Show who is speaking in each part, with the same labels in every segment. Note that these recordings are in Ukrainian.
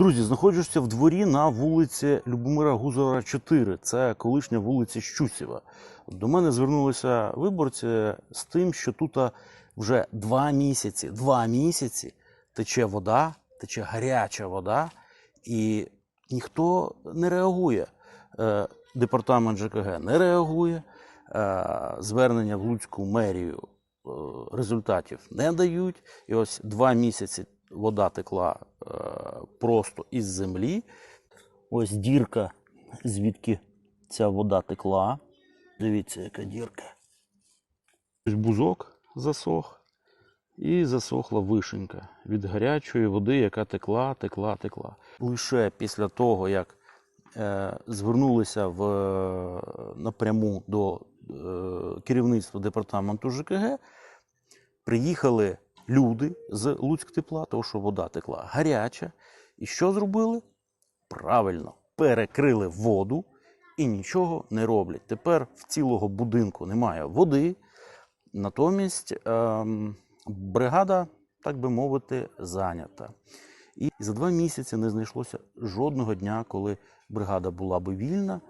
Speaker 1: Друзі, знаходжуся в дворі на вулиці Любомира Гузара, 4. Це колишня вулиця Щусєва. До мене звернулися виборці з тим, що тут вже два місяці, два місяці тече вода, тече гаряча вода, і ніхто не реагує. Е, Департамент ЖКГ не реагує. е, Звернення в Луцьку мерію е, результатів не дають. І ось два місяці вода текла просто із землі. Ось дірка, звідки ця вода текла. Дивіться, яка дірка. Бузок засох і засохла вишенька від гарячої води, яка текла, текла, текла. Лише після того, як е, звернулися в, напряму до е, керівництва департаменту ЖКГ, приїхали люди з Луцьктепла, тому що вода текла гаряча. І що зробили? Правильно, перекрили воду і нічого не роблять. Тепер в цілого будинку немає води. Натомість ем, бригада, так би мовити, зайнята. І за два місяці не знайшлося жодного дня, коли бригада була би вільна,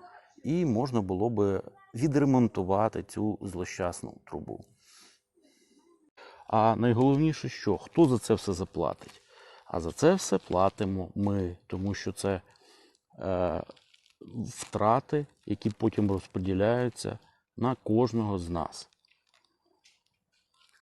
Speaker 1: і можна було би відремонтувати цю злощасну трубу. А найголовніше, що хто за це все заплатить? А за це все платимо ми, тому що це е, втрати, які потім розподіляються на кожного з нас.